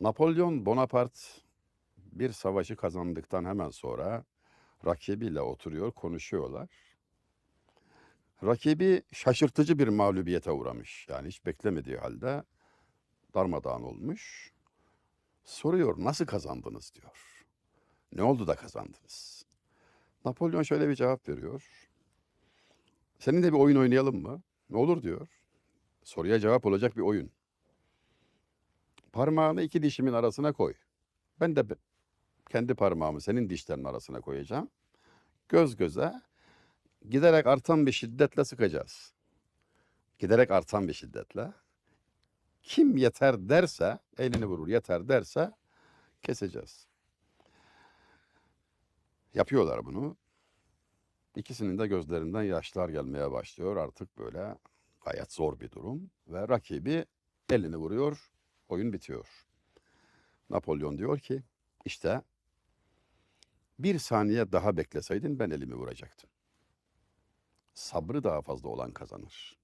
Napolyon Bonaparte bir savaşı kazandıktan hemen sonra rakibiyle oturuyor, konuşuyorlar. Rakibi şaşırtıcı bir mağlubiyete uğramış. Yani hiç beklemediği halde darmadağın olmuş. Soruyor nasıl kazandınız diyor. Ne oldu da kazandınız? Napolyon şöyle bir cevap veriyor. Seninle bir oyun oynayalım mı? Ne olur diyor. Soruya cevap olacak bir oyun. Parmağını iki dişimin arasına koy. Ben de kendi parmağımı senin dişlerin arasına koyacağım. Göz göze giderek artan bir şiddetle sıkacağız. Giderek artan bir şiddetle. Kim yeter derse, elini vurur yeter derse keseceğiz. Yapıyorlar bunu. İkisinin de gözlerinden yaşlar gelmeye başlıyor. Artık böyle gayet zor bir durum. Ve rakibi elini vuruyor, oyun bitiyor. Napolyon diyor ki, işte bir saniye daha bekleseydin ben elimi vuracaktım. Sabrı daha fazla olan kazanır.